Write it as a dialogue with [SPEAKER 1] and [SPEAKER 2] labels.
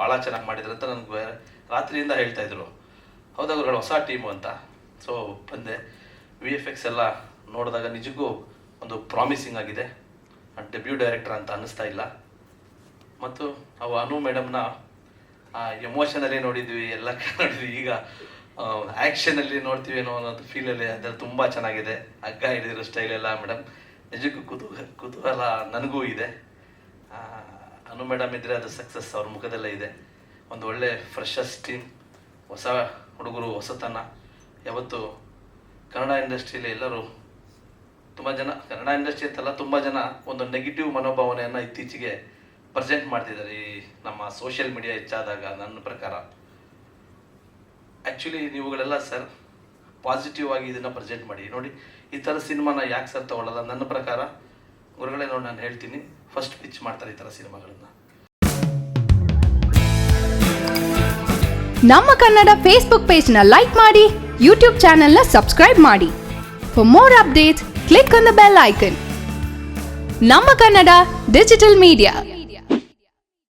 [SPEAKER 1] ಭಾಳ ಚೆನ್ನಾಗಿ ಮಾಡಿದ್ರು ಅಂತ ನನಗೆ ರಾತ್ರಿಯಿಂದ ಹೇಳ್ತಾ ಇದ್ರು. ಹೌದಾ ಗುರುಗಳು, ಹೊಸ ಟೀಮು ಅಂತ. ಸೊ ಬಂದೆ. ವಿ ಎಫ್ ಎಕ್ಸ್ ಎಲ್ಲ ನೋಡಿದಾಗ ನಿಜಕ್ಕೂ ಒಂದು ಪ್ರಾಮಿಸಿಂಗ್ ಆಗಿದೆ. ಡೆಬ್ಯೂ ಡೈರೆಕ್ಟರ್ ಅಂತ ಅನ್ನಿಸ್ತಾ ಇಲ್ಲ. ಮತ್ತು ಅವು ಅನು ಮೇಡಮ್ನ ಎಮೋಷನಲ್ಲಿ ನೋಡಿದ್ವಿ, ಎಲ್ಲ ನೋಡಿದ್ವಿ. ಈಗ ಆ್ಯಕ್ಷನಲ್ಲಿ ನೋಡ್ತೀವಿ ಅನ್ನೋ ಅನ್ನೋದು ಫೀಲಲ್ಲಿ ಅದೆಲ್ಲ ತುಂಬ ಚೆನ್ನಾಗಿದೆ. ಹಗ್ಗ ಹಿಡಿದಿರೋ ಸ್ಟೈಲೆಲ್ಲ ಮೇಡಮ್ ನಿಜಕ್ಕೂ ಕುತೂಹ ಕುತೂಹಲ ನನಗೂ ಇದೆ. ಅನು ಮೇಡಮ್ ಇದ್ದರೆ ಅದು ಸಕ್ಸಸ್ ಅವ್ರ ಮುಖದಲ್ಲೇ ಇದೆ. ಒಂದು ಒಳ್ಳೆ ಫ್ರೆಶಸ್ ಟೀಮ್ ಹೊಸ ಹುಡುಗರು, ಹೊಸತನ. ಯಾವತ್ತು ಕನ್ನಡ ಇಂಡಸ್ಟ್ರಿಯಲ್ಲಿ ಎಲ್ಲರೂ ತುಂಬ ಜನ, ಕನ್ನಡ ಇಂಡಸ್ಟ್ರಿ ಅಂತಲ್ಲ, ತುಂಬ ಜನ ಒಂದು ನೆಗೆಟಿವ್ ಮನೋಭಾವನೆಯನ್ನು ಇತ್ತೀಚೆಗೆ ಪ್ರೆಸೆಂಟ್ ಮಾಡ್ತಿದ್ದಾರೆ. ಈ ನಮ್ಮ ಸೋಷಿಯಲ್ ಮೀಡಿಯಾ ಹೆಚ್ಚಾದಾಗ ನನ್ನ ಪ್ರಕಾರ. ಆ್ಯಕ್ಚುಲಿ ನೀವುಗಳೆಲ್ಲ ಸರ್ ಪಾಸಿಟಿವ್ ಆಗಿ ಇದನ್ನು ಪ್ರೆಸೆಂಟ್ ಮಾಡಿ. ನೋಡಿ, ಈ ಥರ ಸಿನಿಮಾನ ಯಾಕೆ ಸರ್ ತಗೊಳ್ಳಲ್ಲ ನನ್ನ ಪ್ರಕಾರ ಗುರುಗಳೇ ನೋಡಿ ನಾನು ಹೇಳ್ತೀನಿ. ಫಸ್ಟ್ ಪಿಚ್ ಮಾಡ್ತಾರೆ ಈ ಥರ ಸಿನಿಮಾಗಳನ್ನ.
[SPEAKER 2] ನಮ್ಮ ಕನ್ನಡ ಫೇಸ್ಬುಕ್ ಪೇಜ್ನ ಲೈಕ್ ಮಾಡಿ ಯೂಟ್ಯೂಬ್ ಚಾನೆಲ್ನ ಸಬ್ಸ್ಕ್ರೈಬ್ ಮಾಡಿ. For more updates click on the bell icon ನಮ್ಮ ಕನ್ನಡ ಡಿಜಿಟಲ್ ಮೀಡಿಯಾ